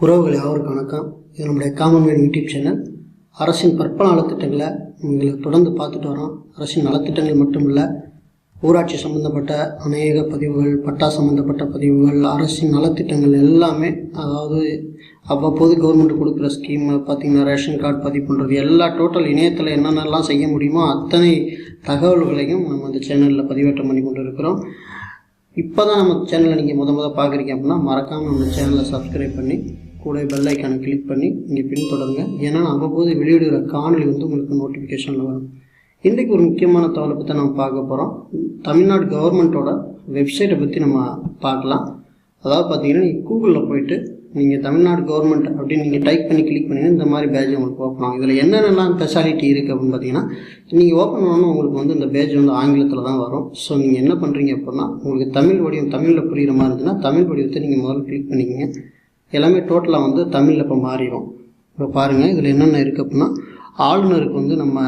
உறவுகள் யாவருக்கும் வணக்கம்? இது நம்முடைய காமன்வெல் யூடியூப் சேனல். அரசின் பற்பல நலத்திட்டங்களை உங்களை தொடர்ந்து பார்த்துட்டு வரோம். அரசின் நலத்திட்டங்கள் மட்டும் இல்லை ஊராட்சி சம்மந்தப்பட்ட அநேக பதிவுகள் பட்டா சம்மந்தப்பட்ட பதிவுகள் அரசின் நலத்திட்டங்கள் எல்லாமே அதாவது அவ்வப்போது கவர்மெண்ட் கொடுக்குற ஸ்கீம் பார்த்திங்கன்னா ரேஷன் கார்டு பதிவு பண்ணுறது எல்லா டோட்டல் இணையத்தில் என்னென்னலாம் செய்ய முடியுமோ அத்தனை தகவல்களையும் நம்ம இந்த சேனலில் பதிவேற்றம் பண்ணி கொண்டு இருக்கிறோம் இப்போ தான் நம்ம சேனலை நீங்கள் முத முத பார்க்குறீங்க அப்படின்னா மறக்காமல் நம்ம சேனலை சப்ஸ்கிரைப் பண்ணி கூட பெல் ஐக்கானை கிளிக் பண்ணி நீங்கள் பின்தொடருங்க. ஏன்னா நான் அவ்வப்போது வெளியிடுகிற காணொளி வந்து உங்களுக்கு நோட்டிஃபிகேஷனில் வரும். இன்றைக்கு ஒரு முக்கியமான தகவலை பற்றி நம்ம பார்க்க போகிறோம் தமிழ்நாடு கவர்மெண்ட்டோட வெப்சைட்டை பற்றி நம்ம பார்க்கலாம். அதாவது பார்த்தீங்கன்னா நீங்கள் கூகுளில் போயிட்டு நீங்கள் தமிழ்நாடு கவர்மெண்ட் அப்படின்னு நீங்கள் டைப் பண்ணி கிளிக் பண்ணிங்கன்னா இந்த மாதிரி பேஜ் உங்களுக்கு ஓப்பன் ஆகும். இதில் என்னென்னலாம் ஸ்பெஷாலிட்டி இருக்குது அப்படின்னு பார்த்தீங்கன்னா நீங்கள் ஓப்பன் பண்ணணும் உங்களுக்கு வந்து இந்த பேஜ் வந்து ஆங்கிலத்தில் தான் வரும். ஸோ நீங்கள் என்ன பண்ணுறீங்க அப்படின்னா உங்களுக்கு தமிழ் வடிவம் தமிழில் புரிகிற மாதிரி இருந்துச்சுன்னா தமிழ் வடிவத்தை நீங்கள் முதல்ல கிளிக் பண்ணிக்கங்க. எல்லாமே டோட்டலாக வந்து தமிழில் இப்போ மாறிடும் இப்போ பாருங்கள் இதில் என்னென்ன இருக்குது அப்படின்னா ஆளுநருக்கு வந்து நம்ம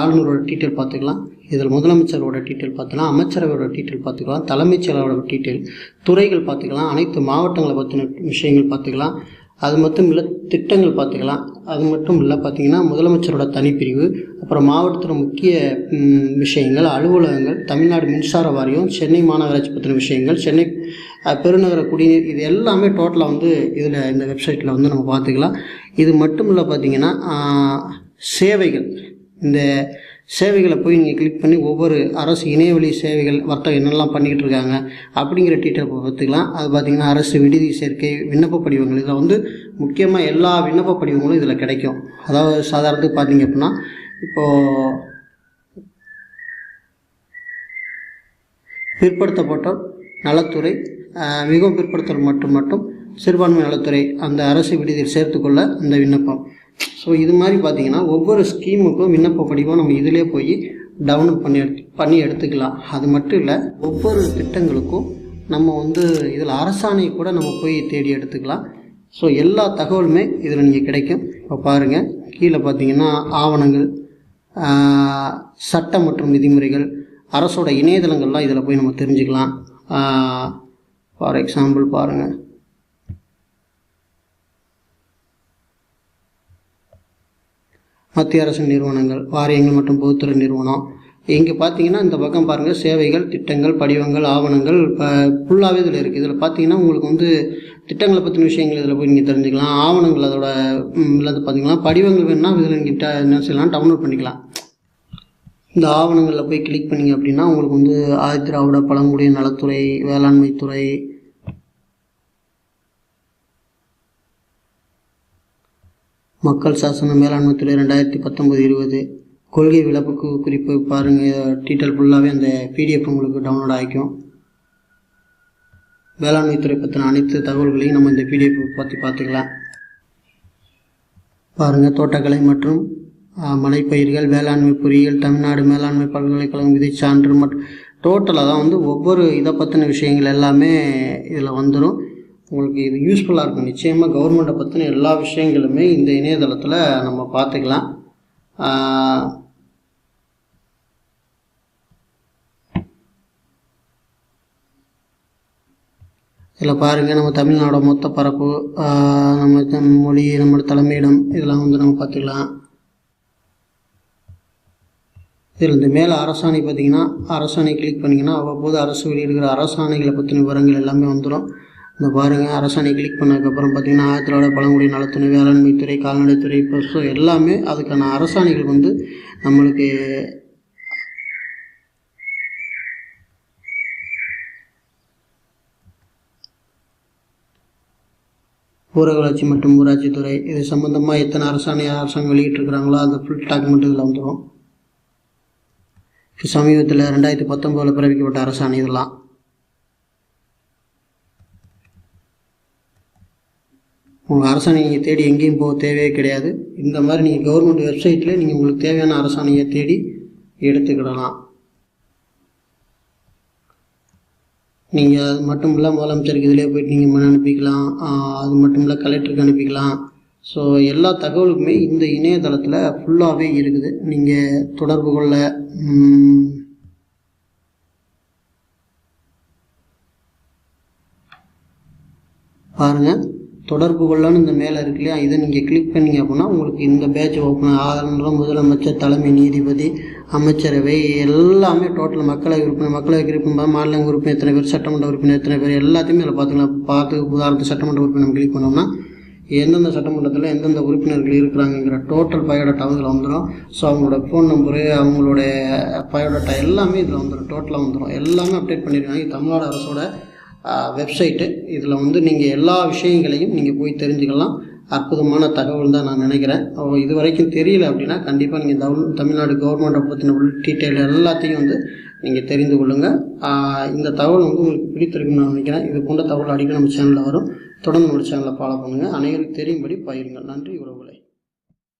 ஆளுநரோட டீட்டெயில் பார்த்துக்கலாம். இதில் முதலமைச்சரோட டீட்டெயில் பார்த்துக்கலாம் அமைச்சரவையோட டீட்டெயில் பார்த்துக்கலாம். தலைமைச் செயலரோட டீட்டெயில் துறைகள் பார்த்துக்கலாம். அனைத்து மாவட்டங்களை பற்றின விஷயங்கள் பார்த்துக்கலாம். அது மட்டும் இல்லை திட்டங்கள் பார்த்துக்கலாம். அது மட்டும் இல்லை பார்த்திங்கன்னா முதலமைச்சரோட தனிப்பிரிவு அப்புறம் மாவட்டத்தில் முக்கிய விஷயங்கள் அலுவலகங்கள் தமிழ்நாடு மின்சார வாரியம் சென்னை மாநகராட்சி பற்றின விஷயங்கள் சென்னை பெருநகர குடிநீர் இது எல்லாமே டோட்டலாக வந்து இதில் இந்த வெப்சைட்டில் வந்து நம்ம பார்த்துக்கலாம். இது மட்டும் இல்லை பார்த்தீங்கன்னா சேவைகள். இந்த சேவைகளை போய் நீங்கள் கிளிக் பண்ணி ஒவ்வொரு அரசு இணையவழி சேவைகள் வர்த்தகம் என்னெல்லாம் பண்ணிக்கிட்டு இருக்காங்க அப்படிங்கிற டீட்டெயில் பார்த்துக்கலாம். அது பார்த்திங்கன்னா அரசு விடுதி சேர்க்கை விண்ணப்ப படிவங்கள். இதில் வந்து முக்கியமாக எல்லா விண்ணப்ப படிவங்களும் இதில் கிடைக்கும். அதாவது சாதாரணத்துக்கு பார்த்தீங்க அப்படின்னா இப்போது பிற்படுத்தப்பட்டோர் நலத்துறை மிகவும் பிற்படுத்தல் மட்டும் மட்டும் சிறுபான்மை நலத்துறை அந்த அரசு விடுதியில் சேர்த்துக்கொள்ள அந்த விண்ணப்பம். ஸோ இது மாதிரி பார்த்தீங்கன்னா ஒவ்வொரு ஸ்கீமுக்கும் விண்ணப்ப படிவம் நம்ம இதிலே போய் டவுன்லோட் பண்ணி எடுத்து பண்ணி எடுத்துக்கலாம். அது மட்டும் இல்லை ஒவ்வொரு திட்டங்களுக்கும் நம்ம வந்து இதில் அரசாணை கூட நம்ம போய் தேடி எடுத்துக்கலாம். ஸோ எல்லா தகவலுமே இதில் நீங்கள் கிடைக்கும். இப்போ பாருங்கள் கீழே பார்த்தீங்கன்னா ஆவணங்கள் சட்டம் மற்றும் விதிமுறைகள் அரசோட இணையதளங்கள்லாம் இதில் போய் நம்ம தெரிஞ்சுக்கலாம். ஃபார் எக்ஸாம்பிள் பாருங்கள் மத்திய அரசு நிறுவனங்கள் வாரியங்கள் மற்றும் பொதுத்துறை நிறுவனம். இங்கே பார்த்தீங்கன்னா இந்த பக்கம் பாருங்கள் சேவைகள் திட்டங்கள் படிவங்கள் ஆவணங்கள் இப்போ ஃபுல்லாகவே இதில் இருக்குது இதில் பார்த்தீங்கன்னா உங்களுக்கு வந்து திட்டங்களை பற்றின விஷயங்கள் இதில் போய் நீங்கள் தெரிஞ்சுக்கலாம். ஆவணங்கள் அதோட இல்லாத பார்த்தீங்கன்னா படிவங்கள் வேணும்னா இதில் நீங்கள் என்ன செய்யலாம் டவுன்லோட் பண்ணிக்கலாம். இந்த ஆவணங்களில் போய் கிளிக் பண்ணிங்க அப்படின்னா உங்களுக்கு வந்து ஆதிதிராவிட பழங்குடிய நலத்துறை வேளாண்மைத்துறை மக்கள் சாசன மேலாண்மைத்துறை ரெண்டாயிரத்தி பத்தொம்போது இருபது. கொள்கை விளப்புக்கு குறிப்பு பாருங்கள் டீட்டெயில் ஃபுல்லாகவே அந்த பிடிஎஃப் உங்களுக்கு டவுன்லோட் ஆகிக்கும். வேளாண்மை துறை பற்றின அனைத்து தகவல்களையும் நம்ம இந்த பிடிஎஃப் பற்றி பார்த்துக்கலாம். பாருங்கள் தோட்டக்கலை மற்றும் மலைப்பயிர்கள் வேளாண்மை பொறியியல் தமிழ்நாடு மேலாண்மை பல்கலைக்கழகம் விதை சான்று மற்றும் டோட்டலாக தான் வந்து ஒவ்வொரு இதை பற்றின விஷயங்கள் எல்லாமே இதில் வந்துடும் உங்களுக்கு இது யூஸ்ஃபுல்லாக இருக்கும். நிச்சயமாக கவர்மெண்ட்டை பற்றின எல்லா விஷயங்களுமே இந்த இணையதளத்தில் நம்ம பார்த்துக்கலாம். இதில் பாருங்கள் நம்ம தமிழ்நாடு மொத்த பரப்பு நம்ம மொழி நம்மளோட தலைமையிடம் இதெல்லாம் வந்து நம்ம பார்த்துக்கலாம். இதில் இந்த மேலே அரசாணை பார்த்தீங்கன்னா அரசாணை கிளிக் பண்ணிங்கன்னா அவ்வப்போது அரசு வெளியிடுகிற அரசாணைகளை பற்றின விவரங்கள் எல்லாமே வந்துடும் இந்த பாருங்கள் அரசாணை கிளிக் பண்ணதுக்கப்புறம் பார்த்தீங்கன்னா ஆயிரத்தி பழங்குடி நலத்துறை வேளாண்மைத்துறை கால்நடைத்துறை இப்போ ஸோ எல்லாமே அதுக்கான அரசாணைகள் வந்து நம்மளுக்கு ஊரக வளர்ச்சி மற்றும் ஊராட்சித்துறை இது சம்மந்தமாக எத்தனை அரசாணை அரசாங்கம் வெளியிட்டிருக்கிறாங்களோ அந்த ஃபுல் டாக்குமெண்ட் இதில் வந்துடும் சமீபத்தில் ரெண்டாயிரத்தி பத்தொம்போதில் பிறப்பிக்கப்பட்ட அரசாணை இதெல்லாம். உங்கள் அரசாணை நீங்கள் தேடி எங்கேயும் போக தேவையே கிடையாது. இந்த மாதிரி நீங்கள் கவர்மெண்ட் வெப்சைட்டில் நீங்கள் உங்களுக்கு தேவையான அரசாணையை தேடி எடுத்துக்கிடலாம். நீங்கள் அது மட்டும் இல்லை முதலமைச்சருக்கு இதிலே போயிட்டு நீங்கள் அனுப்பிக்கலாம். அது மட்டும் இல்லை கலெக்டருக்கு அனுப்பிக்கலாம். ஸோ எல்லா தகவலுக்குமே இந்த இணையதளத்தில் ஃபுல்லாகவே இருக்குது. நீங்கள் தொடர்பு கொள்ள பாருங்கள் தொடர்பு கொள்ளன்னு இந்த மேலே இருக்கு இல்லையா? இதை நீங்கள் கிளிக் பண்ணீங்க அப்படின்னா உங்களுக்கு இந்த பேட்ச் ஓப்பன் ஆகணும் முதலமைச்சர் தலைமை நீதிபதி அமைச்சரவை எல்லாமே டோட்டல் மக்களவை உறுப்பினர் மக்களவை உறுப்பினர் மாநில உறுப்பினர் எத்தனை பேர் சட்டமன்ற உறுப்பினர் எத்தனை பேர் எல்லாத்தையுமே இதில் பார்த்துக்கலாம். பார்த்து உதாரணத்துக்கு சட்டமன்ற உறுப்பினர் நம்ம கிளிக் பண்ணோம்னா எந்தெந்த சட்டமன்றத்தில் எந்தெந்த உறுப்பினர்கள் இருக்கிறாங்கங்கிற டோட்டல் பயோடட்டா இதில் வந்துடும் ஸோ அவங்களோட ஃபோன் நம்பரு அவங்களுடைய பயோடட்டா எல்லாமே இதில் வந்துடும் டோட்டலாக வந்துடும் எல்லாமே அப்டேட் பண்ணியிருக்காங்க தமிழ்நாடு அரசோட வெப்சைட்டு. இதில் வந்து நீங்கள் எல்லா விஷயங்களையும் நீங்கள் போய் தெரிஞ்சுக்கலாம். அற்புதமான தகவல் தான் நான் நினைக்கிறேன். இது வரைக்கும் தெரியல அப்படின்னா கண்டிப்பாக நீங்கள் தமிழ் தமிழ்நாடு கவர்மெண்ட்டை பற்றின உள்ள டீட்டெயில் எல்லாத்தையும் வந்து நீங்கள் தெரிந்து கொள்ளுங்கள் இந்த தகவல் வந்து உங்களுக்கு பிடித்திருக்குன்னு நான் நினைக்கிறேன். இது போன்ற தகவல் அடிக்கடி நம்ம சேனலில் வரும். தொடர்ந்து நம்ம சேனலை ஃபாலோ பண்ணுங்கள் அனைவருக்கும் தெரியும்படி பயிருங்கள் நன்றி உறவுகளை.